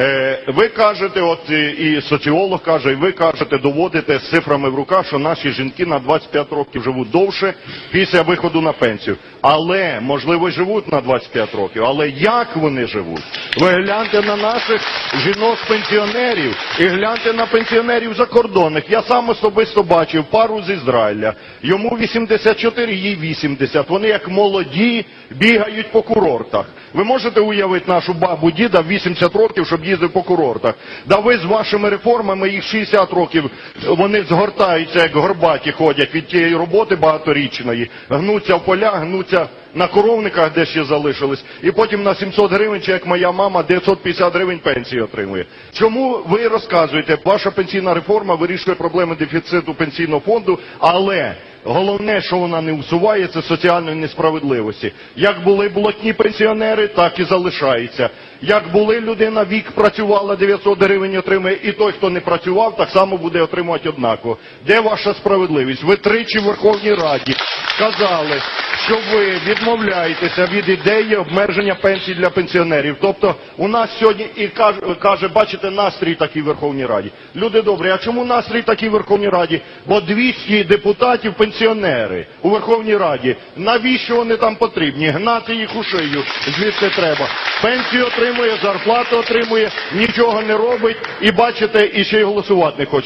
Е, ви кажете, от і, соціолог каже, і ви кажете, доводите з цифрами в руках, що наші жінки на 25 років живуть довше після виходу на пенсію. Але, можливо, живуть на 25 років. Але як вони живуть? Ви гляньте на наших жінок-пенсіонерів і гляньте на пенсіонерів закордонних. Я сам особисто бачив пару з Ізраїля. Йому 84, їй 80. Вони як молоді бігають по курортах. Ви можете уявити нашу бабу діда в 80 років, щоб їздив по курортах? Да ви з вашими реформами їх 60 років, вони згортаються, як горбаті ходять від тієї роботи багаторічної, гнуться в поля, гнуться на коровниках, де ще залишились, і потім на 700 гривень, чи як моя мама, 950 гривень пенсії отримує. Чому ви розказуєте, ваша пенсійна реформа вирішує проблеми дефіциту пенсійного фонду, але головне, що вона не усуває, це соціальної несправедливості. Як були блатні пенсіонери, так і залишається. Як були людина вік працювала 900 гривень отримує, і той, хто не працював, так само буде отримувати однаково. Де ваша справедливість? Ви тричі в Верховній Раді сказали, що ви відмовляєтеся від ідеї обмеження пенсій для пенсіонерів. Тобто у нас сьогодні і каже, бачите, настрій такий в Верховній Раді. Люди добрі, а чому настрій такий в Верховній Раді? Бо 200 депутатів пенсіонери у Верховній Раді. Навіщо вони там потрібні? Гнати їх у шию, звідки треба. Пенсію отримує, зарплату отримує, нічого не робить, і бачите, і ще й голосувати не хочуть.